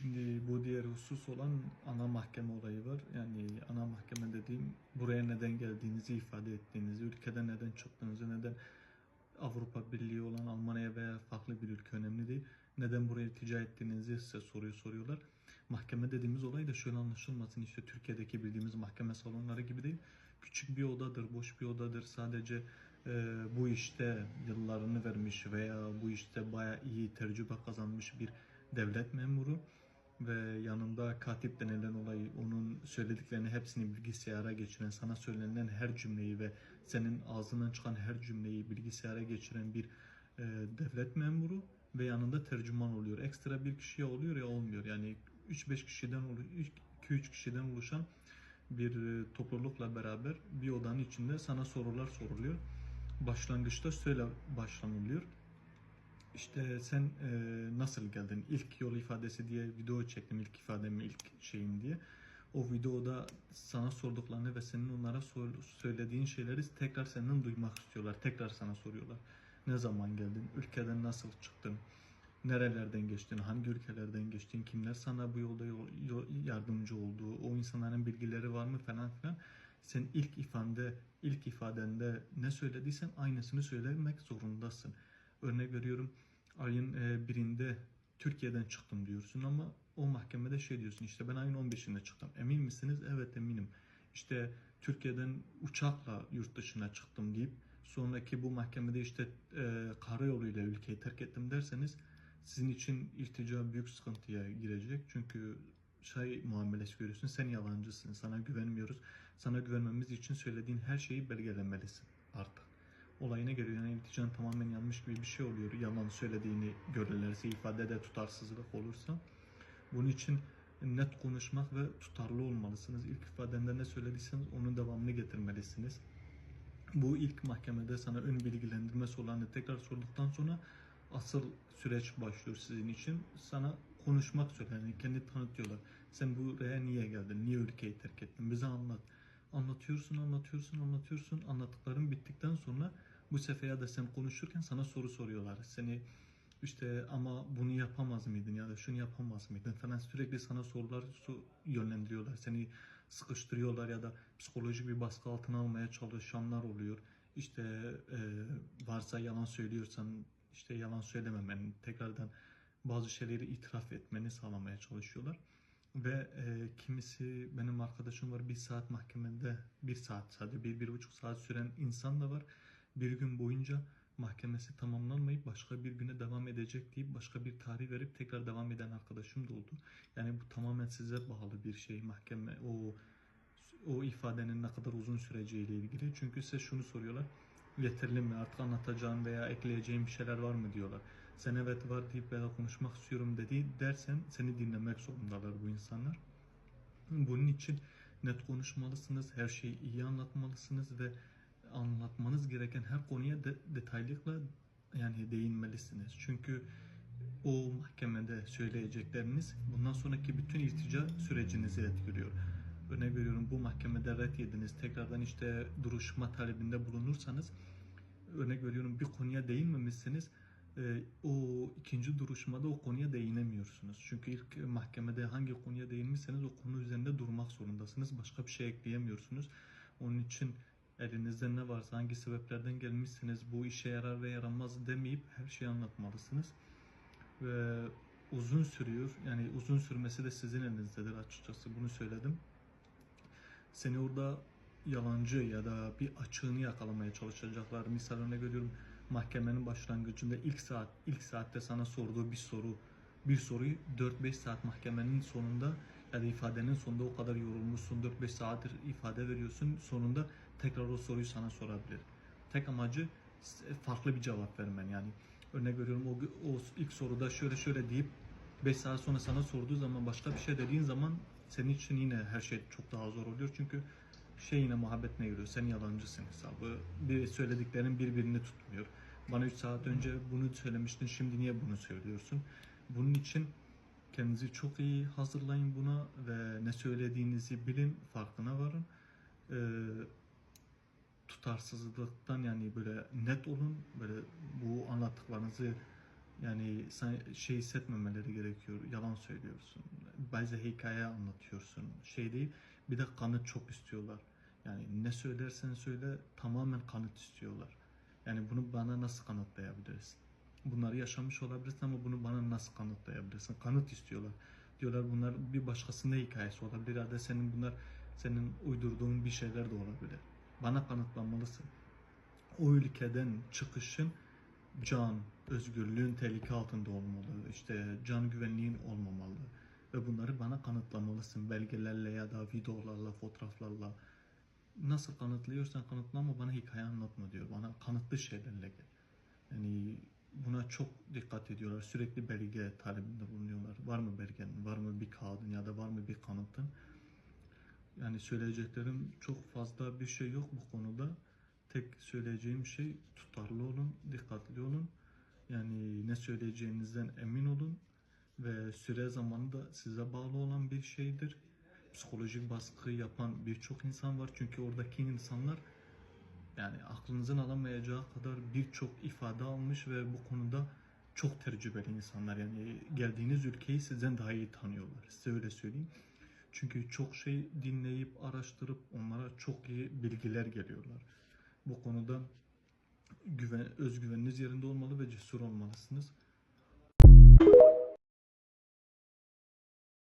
Şimdi bu diğer husus olan ana mahkeme olayı var. Yani ana mahkeme dediğim buraya neden geldiğinizi ifade ettiğinizi, ülkeden neden çıktığınızı, neden Avrupa Birliği olan Almanya veya farklı bir ülke önemli değil. Neden buraya iltica ettiğinizi size soruyu soruyorlar. Mahkeme dediğimiz olay da şöyle anlaşılmasın işte Türkiye'deki bildiğimiz mahkeme salonları gibi değil. Küçük bir odadır, boş bir odadır. Sadece e, bu işte yıllarını vermiş veya bu işte bayağı iyi tecrübe kazanmış bir devlet memuru ve yanında katip denilen olay onun söylediklerini hepsini bilgisayara geçiren, sana söylenen her cümleyi ve senin ağzından çıkan her cümleyi bilgisayara geçiren bir e, devlet memuru ve yanında tercüman oluyor. Ekstra bir kişiye oluyor ya olmuyor. Yani 3-5 kişiden 2-3 kişiden oluşan bir e, toplulukla beraber bir odanın içinde sana sorular soruluyor. Başlangıçta şöyle başlanılıyor. İşte sen e, nasıl geldin? İlk yol ifadesi diye video çektim ilk ifademi ilk şeyim diye. O videoda sana sorduklarını ve senin onlara söylediğin şeyleri tekrar senden duymak istiyorlar. Tekrar sana soruyorlar. Ne zaman geldin? Ülkeden nasıl çıktın? Nerelerden geçtin? Hangi ülkelerden geçtin? Kimler sana bu yolda yol- yol- yardımcı oldu? O insanların bilgileri var mı falan filan. Sen ilk ifade, ilk ifadende ne söylediysen aynısını söylemek zorundasın. Örnek veriyorum ayın e, birinde Türkiye'den çıktım diyorsun ama o mahkemede şey diyorsun işte ben ayın 15'inde çıktım. Emin misiniz? Evet eminim. İşte Türkiye'den uçakla yurt dışına çıktım deyip sonraki bu mahkemede işte e, karayoluyla ülkeyi terk ettim derseniz sizin için iltica büyük sıkıntıya girecek. Çünkü şey muamelesi görüyorsun. Sen yalancısın. Sana güvenmiyoruz. Sana güvenmemiz için söylediğin her şeyi belgelemelisin artık olayına göre yani iltican tamamen yanlış gibi bir şey oluyor. Yalan söylediğini görürlerse, ifadede tutarsızlık olursa. Bunun için net konuşmak ve tutarlı olmalısınız. İlk ifadende ne söylediyseniz onun devamını getirmelisiniz. Bu ilk mahkemede sana ön bilgilendirmesi olanı tekrar sorduktan sonra asıl süreç başlıyor sizin için. Sana konuşmak söyleniyor. Kendi tanıtıyorlar. Sen buraya niye geldin? Niye ülkeyi terk ettin? Bize anlat. Anlatıyorsun, anlatıyorsun, anlatıyorsun. Anlattıkların bittikten sonra bu sefer ya da sen konuşurken sana soru soruyorlar. Seni işte ama bunu yapamaz mıydın ya da şunu yapamaz mıydın falan sürekli sana sorular yönlendiriyorlar. Seni sıkıştırıyorlar ya da psikolojik bir baskı altına almaya çalışanlar oluyor. İşte e, varsa yalan söylüyorsan işte yalan söylememen, tekrardan bazı şeyleri itiraf etmeni sağlamaya çalışıyorlar. Ve e, kimisi benim arkadaşım var bir saat mahkemede bir saat sadece bir bir buçuk saat süren insan da var. Bir gün boyunca mahkemesi tamamlanmayıp başka bir güne devam edecek deyip başka bir tarih verip tekrar devam eden arkadaşım da oldu. Yani bu tamamen size bağlı bir şey mahkeme o o ifadenin ne kadar uzun süreceğiyle ilgili. Çünkü size şunu soruyorlar. Yeterli mi? Artık anlatacağın veya ekleyeceğin bir şeyler var mı diyorlar. Sen evet var deyip veya konuşmak istiyorum dedi dersen seni dinlemek zorundalar bu insanlar. Bunun için net konuşmalısınız, her şeyi iyi anlatmalısınız ve anlatmanız gereken her konuya de, detaylıkla yani değinmelisiniz. Çünkü o mahkemede söyleyecekleriniz bundan sonraki bütün irtica sürecinizi etkiliyor. Örnek veriyorum bu mahkemede red yediniz. Tekrardan işte duruşma talebinde bulunursanız örnek veriyorum bir konuya değinmemişseniz e, o ikinci duruşmada o konuya değinemiyorsunuz. Çünkü ilk mahkemede hangi konuya değinmişseniz o konu üzerinde durmak zorundasınız. Başka bir şey ekleyemiyorsunuz. Onun için elinizde ne varsa hangi sebeplerden gelmişsiniz bu işe yarar ve yaramaz demeyip her şeyi anlatmalısınız. Ve uzun sürüyor. Yani uzun sürmesi de sizin elinizdedir açıkçası bunu söyledim. Seni orada yalancı ya da bir açığını yakalamaya çalışacaklar. Misal örnek veriyorum mahkemenin başlangıcında ilk saat ilk saatte sana sorduğu bir soru bir soruyu 4-5 saat mahkemenin sonunda ya da ifadenin sonunda o kadar yorulmuşsun 4-5 saattir ifade veriyorsun sonunda tekrar o soruyu sana sorabilir. Tek amacı farklı bir cevap vermen yani. Örnek veriyorum o, o ilk soruda şöyle şöyle deyip 5 saat sonra sana sorduğu zaman başka bir şey dediğin zaman senin için yine her şey çok daha zor oluyor. Çünkü şey yine muhabbetine giriyor. Sen yalancısın hesabı. Bir söylediklerin birbirini tutmuyor. Bana 3 saat önce bunu söylemiştin. Şimdi niye bunu söylüyorsun? Bunun için kendinizi çok iyi hazırlayın buna ve ne söylediğinizi bilin, farkına varın. Ee, tutarsızlıktan yani böyle net olun. Böyle bu anlattıklarınızı Yani şey hissetmemeleri gerekiyor. Yalan söylüyorsun. Bazı hikaye anlatıyorsun. Şey değil. Bir de kanıt çok istiyorlar. Yani ne söylersen söyle tamamen kanıt istiyorlar. Yani bunu bana nasıl kanıtlayabilirsin? Bunları yaşamış olabilirsin ama bunu bana nasıl kanıtlayabilirsin? Kanıt istiyorlar. Diyorlar bunlar bir başkasının hikayesi olabilir ya da senin bunlar senin uydurduğun bir şeyler de olabilir. Bana kanıtlanmalısın. O ülkeden çıkışın can, özgürlüğün tehlike altında olmalı. İşte can güvenliğin olmamalı. Ve bunları bana kanıtlamalısın. Belgelerle ya da videolarla, fotoğraflarla. Nasıl kanıtlıyorsan kanıtla ama bana hikaye anlatma diyor. Bana kanıtlı şeylerle gel. Yani buna çok dikkat ediyorlar. Sürekli belge talebinde bulunuyorlar. Var mı belgen, var mı bir kağıdın ya da var mı bir kanıtın? Yani söyleyeceklerim çok fazla bir şey yok bu konuda. Tek söyleyeceğim şey tutarlı olun, dikkatli olun. Yani ne söyleyeceğinizden emin olun ve süre zamanı da size bağlı olan bir şeydir. Psikolojik baskı yapan birçok insan var çünkü oradaki insanlar yani aklınızın alamayacağı kadar birçok ifade almış ve bu konuda çok tecrübeli insanlar. Yani geldiğiniz ülkeyi sizden daha iyi tanıyorlar. Size öyle söyleyeyim. Çünkü çok şey dinleyip araştırıp onlara çok iyi bilgiler geliyorlar. Bu konuda güven, özgüveniniz yerinde olmalı ve cesur olmalısınız.